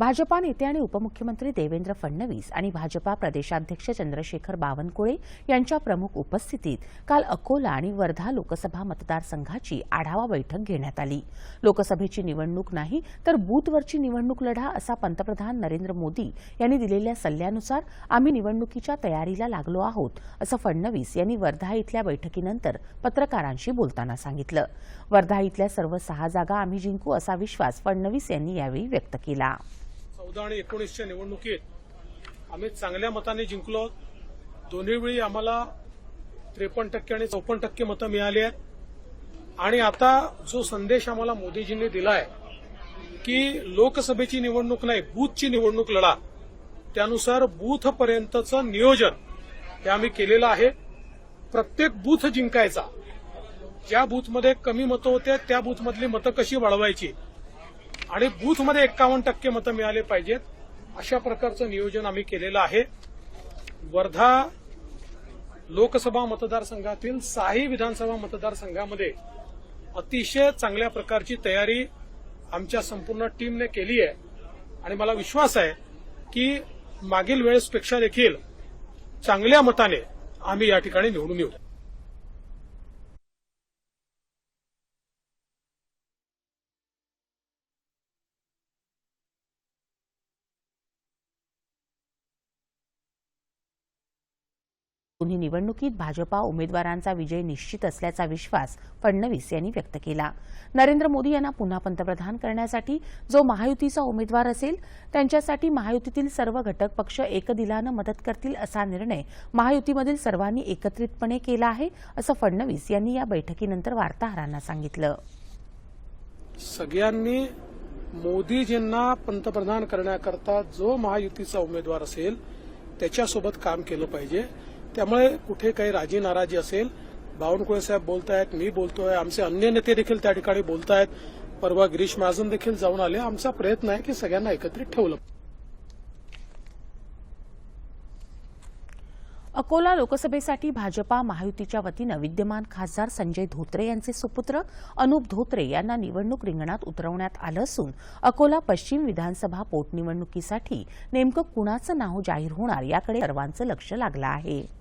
भाजपा नेते आणि उपमुख्यमंत्री देवेंद्र फडणवीस आणि भाजपा प्रदेशाध्यक्ष चंद्रशेखर बावनकुळे यांच्या प्रमुख उपस्थितीत काल अकोला आणि वर्धा लोकसभा मतदारसंघाची आढावा बैठक घेण्यात आली. लोकसभेची निवडणूक नाही तर बूथवरची निवडणूक लढा असा पंतप्रधान नरेंद्र मोदी यांनी दिलेल्या सल्ल्यानुसार आम्ही निवडणुकीच्या तयारीला लागलो आहोत असं फडणवीस यांनी वर्धा इथल्या बैठकीनंतर पत्रकारांशी बोलताना सांगितलं. वर्धा इथल्या सर्व सहा जागा आम्ही जिंकू असा विश्वास फडणवीस यांनी यावेळी व्यक्त केला. चौदा आणि एकोणीसच्या निवडणुकीत आम्ही चांगल्या मताने जिंकलो. दोन्ही वेळी आम्हाला त्रेपन्न टक्के आणि चौपन्न टक्के मतं मिळाली आहेत. आणि आता जो संदेश आम्हाला मोदीजींनी दिलाय की लोकसभेची निवडणूक नाही बूथची निवडणूक लढा. त्यानुसार बूथपर्यंतचं नियोजन हे आम्ही केलेलं आहे. प्रत्येक बूथ जिंकायचा. ज्या बूथमध्ये कमी मतं होते त्या बूथमधली मतं कशी वाढवायची? आणि बूथमध्ये एक्कावन्न टक्के मतं मिळाले पाहिजेत. अशा प्रकारचं नियोजन आम्ही केलेलं आहे. वर्धा लोकसभा मतदारसंघातील साही विधानसभा मतदारसंघामध्ये अतिशय चांगल्या प्रकारची तयारी आमच्या संपूर्ण टीमने केली आहे. आणि मला विश्वास आहे की मागील वेळेसपेक्षा देखील चांगल्या मताने आम्ही या ठिकाणी निवडून येऊ. दोन्ही निवडणुकीत भाजपा उमेदवारांचा विजय निश्चित असल्याचा विश्वास फडणवीस यांनी व्यक्त केला. नरेंद्र मोदी यांना पुन्हा पंतप्रधान करण्यासाठी जो महायुतीचा उमेदवार असेल त्यांच्यासाठी महायुतीतील सर्व घटक पक्ष एकदिलानं मदत करतील असा निर्णय महायुतीमधील सर्वांनी एकत्रितपणे केला आहे असं फडणवीस यांनी या बैठकीनंतर वार्ताहरांना सांगितलं. सगळ्यांनी मोदीजींना पंतप्रधान करण्याकरता जो महायुतीचा उमेदवार असेल त्याच्यासोबत काम केलं पाहिजे. त्यामुळे कुठे काही राजी नाराजी असेल बावनकुळे साहेब बोलतायत मी बोलतोय आमचे अन्य नेते देखील त्या ठिकाणी बोलतायत. परवा गिरीश महाजन देखील जाऊन आले. आमचा प्रयत्न आहे की सगळ्यांना एकत्रित ठेवलं. अकोला लोकसभेसाठी भाजपा महायुतीच्या वतीनं विद्यमान खासदार संजय धोत्रे यांचे सुपुत्र अनुप धोत्रे यांना निवडणूक रिंगणात उतरवण्यात आलं असून अकोला पश्चिम विधानसभा पोटनिवडणुकीसाठी नेमकं कुणाचं नाव जाहीर होणार याकडे सर्वांचं लक्ष लागलं आहे.